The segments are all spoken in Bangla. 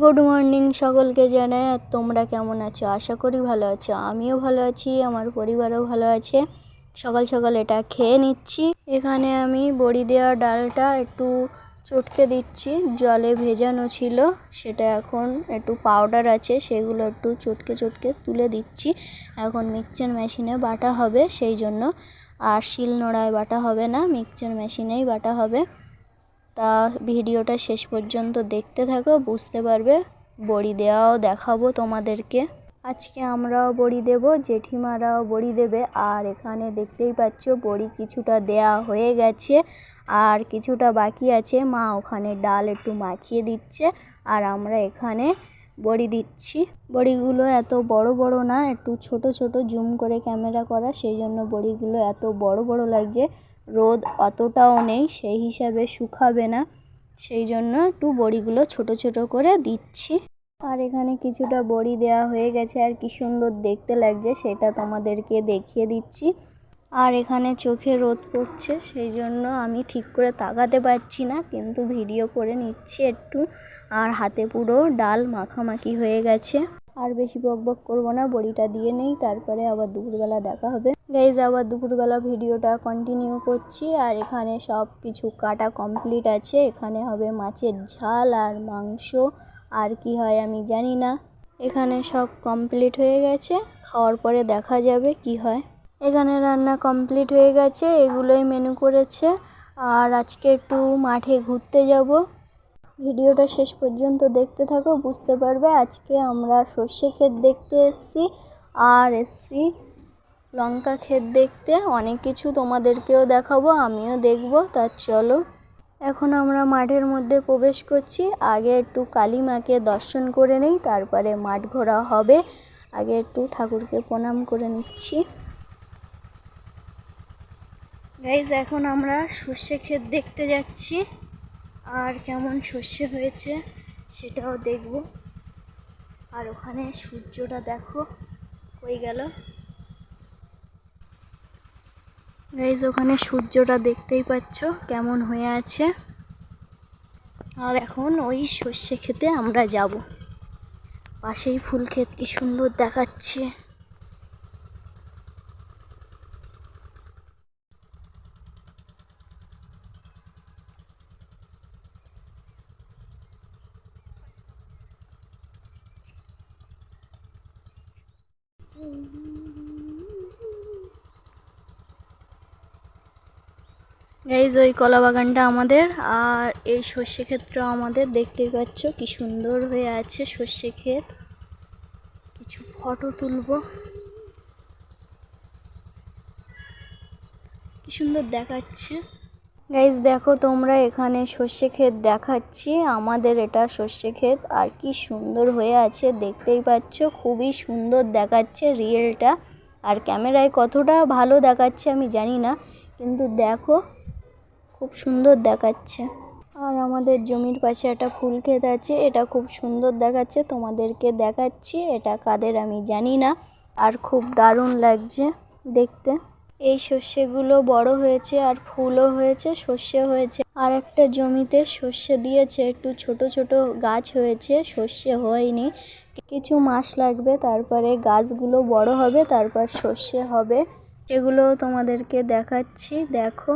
গুড মর্নিং সকলকে জানাই, আর তোমরা কেমন আছো? আশা করি ভালো আছো। আমিও ভালো আছি, আমার পরিবারও ভালো আছে। সকাল সকাল এটা খেয়ে নিচ্ছি। এখানে আমি বড়ি দেওয়া ডালটা একটু চটকে দিচ্ছি। জলে ভেজানো ছিল, সেটা এখন একটু পাউডার আছে, সেগুলো একটু চটকে চটকে তুলে দিচ্ছি। এখন মিক্সচার মেশিনে বাটা হবে, সেই জন্য। আর শিল নোড়ায় বাটা হবে না মিক্সচার মেশিনেই বাটা হবে। তা ভিডিওটা শেষ পর্যন্ত দেখতে থাকো, বুঝতে পারবে। বড়ি দেওয়াও দেখাবো তোমাদেরকে। আজকে আমরাও বড়ি দেব, জেঠিমারাও বড়ি দেবে। আর এখানে দেখতেই পাচ্ছ, বড়ি কিছুটা দেয়া হয়ে গেছে। আর কিছুটা বাকি আছে। মা ওখানে ডাল একটু মাখিয়ে দিচ্ছে। আর আমরা এখানে বড়ি দিচ্ছি। বড়িগুলো এত বড় বড় না, একটু ছোট ছোট জুম করে ক্যামেরা করা, সেই জন্য বড়িগুলো এত বড় বড় লাগছে। রোদ অতটাও নেই, সেই হিসাবে শুকাবে না। সেই জন্য একটু বড়িগুলো ছোট ছোট করে দিচ্ছি। আর এখানে কিছুটা বড়ি দেওয়া হয়ে গেছে, আর কি সুন্দর দেখতে লাগছে, সেটা তোমাদেরকে দেখিয়ে দিচ্ছি। আর এখানে চোখে রোদ পড়ছে সেই জন্য আমি ঠিক করে তাকাতে পারছি না, কিন্তু ভিডিও করে নিচ্ছি একটু। আর হাতে পুরো ডাল মাখামাখি হয়ে গেছে। আর বেশি বক বক করব না, বড়িটা দিয়ে নেই, তারপরে আবার দুপুরবেলা দেখা হবে। গাইজ, আবার দুপুরবেলা ভিডিওটা কন্টিনিউ করছি, আর এখানে সব কিছু কাটা কমপ্লিট আছে। এখানে হবে মাছের ঝাল আর মাংস, আর কি হয় আমি জানি না। এখানে সব কমপ্লিট হয়ে গেছে, খাওয়ার পরে দেখা যাবে কি হয়। এখানে রান্না কমপ্লিট হয়ে গেছে, এগুলোই মেনু করেছে। আর আজকে একটু মাঠে ঘুরতে যাব। ভিডিওটা শেষ পর্যন্ত দেখতে থাকো, বুঝতে পারবে আজকে আমরা সর্ষে ক্ষেত দেখতে এসছি আর এসছি লঙ্কা ক্ষেত দেখতে। অনেক কিছু তোমাদেরকেও দেখাবো, আমিও দেখব, তা চলো। এখন আমরা মাঠের মধ্যে প্রবেশ করছি। আগে একটু কালী মাকে দর্শন করে নেই, তারপরে মাঠ ঘোরা হবে। আগে একটু ঠাকুরকে প্রণাম করে নিচ্ছি। গাইজ এখন আমরা সর্ষে ক্ষেত দেখতে যাচ্ছি। আর কেমন সর্ষে হয়েছে সেটাও দেখব। আর ওখানে সূর্যটা দেখো হয়ে গেল? গাইজ ওখানে সূর্যটা দেখতেই পাচ্ছ কেমন হয়ে আছে। আর এখন ওই সর্ষে খেতে আমরা যাব। পাশেই ফুল ক্ষেত, কি সুন্দর দেখাচ্ছে। এই যে ওই কলা বাগানটা আমাদের, আর এই সর্ষে ক্ষেতটা আমাদের। দেখতেই পাচ্ছ কি সুন্দর হয়ে আছে সর্ষে ক্ষেত। কিছু ফটো তুলবো। কি সুন্দর দেখাচ্ছে। গাইজ দেখো তোমরা এখানে সর্ষে ক্ষেত দেখাচ্ছি। আমাদের এটা সর্ষে ক্ষেত। আর কি সুন্দর হয়ে আছে, দেখতেই পাচ্ছ। খুবই সুন্দর দেখাচ্ছে রিয়েলটা। আর ক্যামেরায় কতটা ভালো দেখাচ্ছে আমি জানি না, কিন্তু দেখো, খুব সুন্দর দেখাচ্ছে। আর আমাদের জমির পাশে একটা ফুল ক্ষেত আছে, এটা খুব সুন্দর দেখাচ্ছে। তোমাদেরকে দেখাচ্ছি, এটা কাদের আমি জানি না। আর খুব দারুণ লাগছে দেখতে। এই সর্ষেগুলো বড় হয়েছে আর ফুলও হয়েছে সর্ষে হয়েছে। আর একটা জমিতে সর্ষে দিয়েছে, একটু ছোট ছোট গাছ হয়েছে, সর্ষে হয়নি। কিছু মাস লাগবে, তারপরে গাছগুলো বড় হবে, তারপর সর্ষে হবে। সেগুলো তোমাদেরকে দেখাচ্ছি, দেখো।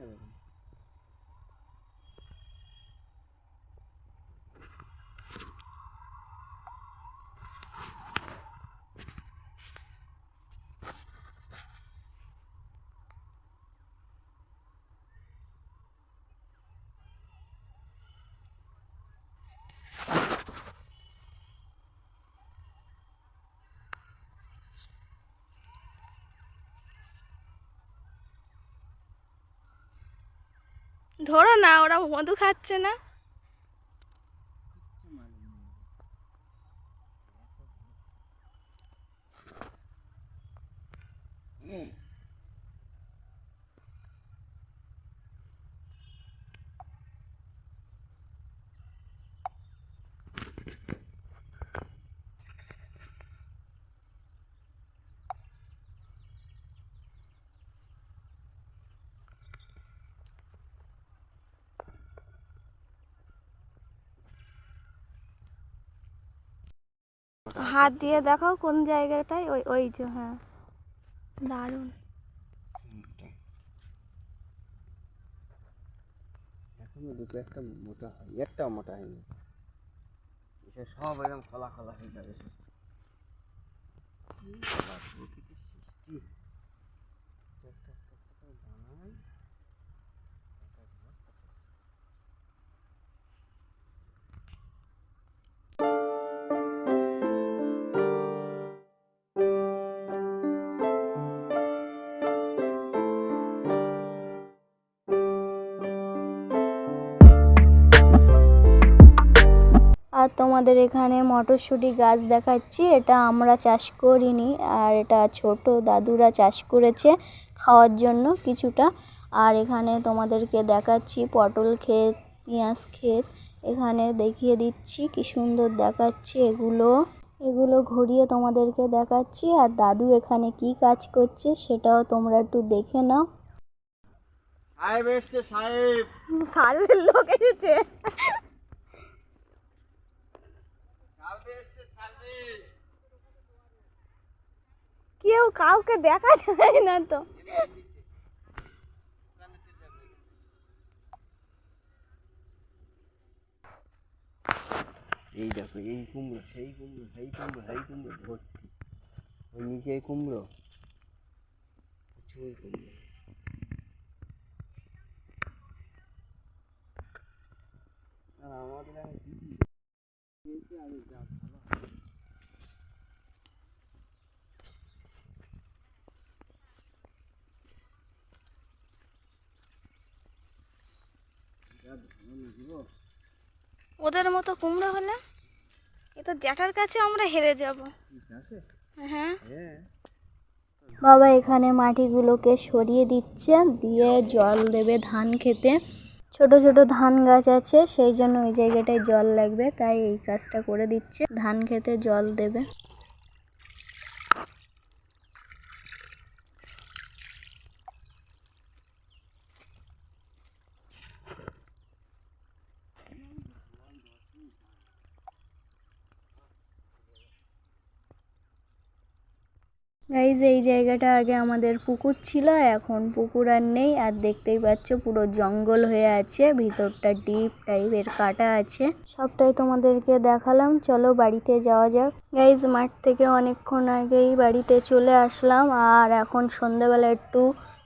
mechanism. ধরো না ওরা মধু খাচ্ছে না Mm. হাত দিয়ে দেখাও কোন জায়গাটায়? ওই ওই যে হ্যাঁ। দারুণ। এখনও দুটো একটা মোটা হয় একটাও মোটা হয়নি। সব একদম খোলা খোলা হয়ে যাবে। তোমাদের এখানে মটরশুঁটি গাছ দেখাচ্ছি। এটা আমরা চাষ করিনি আর এটা ছোট দাদুরা চাষ করেছে খাওয়ার জন্য কিছুটা। আর এখানে তোমাদেরকে দেখাচ্ছি পটল ক্ষেত পেঁয়াজ ক্ষেত। এখানে দেখিয়ে দিচ্ছি কি সুন্দর দেখাচ্ছে এগুলো। এগুলো ঘুরিয়ে তোমাদেরকে দেখাচ্ছি। আর দাদু এখানে কি কাজ করছে সেটাও তোমরা একটু দেখে নাও। সাহেব এসছে সাহেব। সার্ভের লোক এসেছে সাহেব এসছে সাহেব কেউ কাউকে দেখা যায় না তো এই দেখো এই কুমড়ো সেই কুমড়ো সেই কুমড়ো সেই কুমড়ো ভর্তি ওই নিচে এই কুমড়ো প্রচুর কুমড়ো আর আমাদের এখানে দিদি পেয়েছে আর এই যা ভালো হয়। যা ভালো লাগিব ওদের মতো কুমড়ো হলে এ তো জ্যাঠার কাছে আমরা হেরে যাব। হ্যাঁ। বাবা এখানে মাটিগুলোকে সরিয়ে দিচ্ছে, দিয়ে জল দেবে ধান খেতে। ছোট ছোট ধান গাছ আছে, সেই জন্য ওই জায়গাটায় জল লাগবে, তাই এই কাজটা করে দিচ্ছে। ধান খেতে জল দেবে। গাইজ এই জায়গাটা আগে আমাদের পুকুর ছিল, এখন পুকুর আর নেই। আর দেখতেই পাচ্ছ, পুরো জঙ্গল হয়ে আছে, ভিতরটা ডিপ টাইপের কাটা আছে। সবটাই তোমাদেরকে দেখালাম, চলো বাড়িতে যাওয়া যাক। গাইজ মাঠ থেকে অনেকক্ষণ আগেই বাড়িতে চলে আসলাম, আর এখন সন্ধ্যাবেলা একটু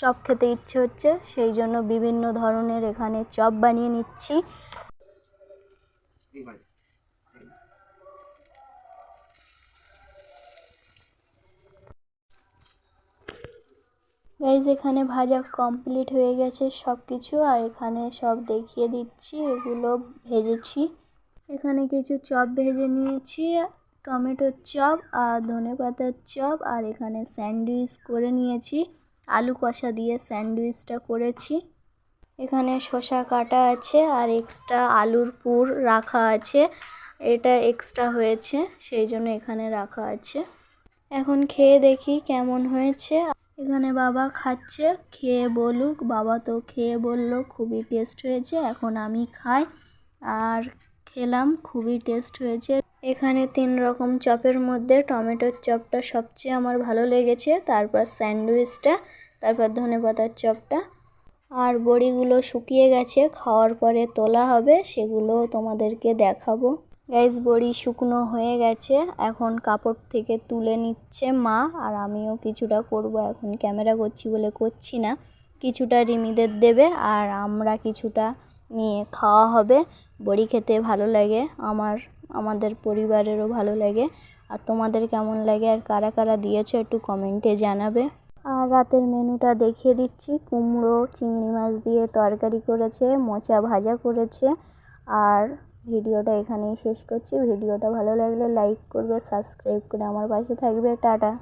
চপ খেতে ইচ্ছে হচ্ছে, সেই জন্য বিভিন্ন ধরনের এখানে চপ বানিয়ে নিচ্ছি। গাইজ এখানে ভাজা কমপ্লিট হয়ে গেছে সব কিছু আর এখানে সব দেখিয়ে দিচ্ছি, এগুলো ভেজেছি। এখানে কিছু চপ ভেজে নিয়েছি, টমেটোর চপ আর ধনে পাতার চপ, আর এখানে স্যান্ডউইচ করে নিয়েছি। আলু কষা দিয়ে স্যান্ডউইচটা করেছি। এখানে শসা কাটা আছে, আর এক্সট্রা আলুর পুর রাখা আছে। এটা এক্সট্রা হয়েছে, সেই জন্য এখানে রাখা আছে। এখন খেয়ে দেখি কেমন হয়েছে। এখানে বাবা খাচ্ছে, খেয়ে বলুক, বাবা তো খেয়ে বলল, খুবই টেস্ট হয়েছে, এখন আমি খাই। আর খেলাম, খুবই টেস্ট হয়েছে। এখানে তিন রকম চপের মধ্যে টমেটোর চপটা সবচেয়ে আমার ভালো লেগেছে, তারপর স্যান্ডউইচটা, তারপর ধনেপাতার চপটা। আর বড়িগুলো শুকিয়ে গেছে, খাওয়ার পরে তোলা হবে, সেগুলো তোমাদেরকে দেখাবো। গাইস বড়ি শুকনো হয়ে গেছে। এখন কাপড় থেকে তুলে নিচ্ছে মা, আর আমিও কিছুটা করব। এখন ক্যামেরা করছি বলে করছি না। কিছুটা রিমিদের দেবে, আর আমরা কিছুটা নিয়ে খাওয়া হবে। বড়ি খেতে ভালো লাগে, আমার, আমাদের পরিবারেরও ভালো লাগে। আর তোমাদের কেমন লাগে, আর কারা কারা দিয়েছ একটু কমেন্টে জানাবে। আর রাতের মেনুটা দেখিয়ে দিচ্ছি। কুমড়ো, চিংড়ি মাছ দিয়ে তরকারি করেছে, মোচা ভাজা করেছে। আর ভিডিওটা এখানেই শেষ করছি। ভিডিওটা ভালো লাগলে লাইক করবে সাবস্ক্রাইব করে আমার পাশে থাকবে। টাটা।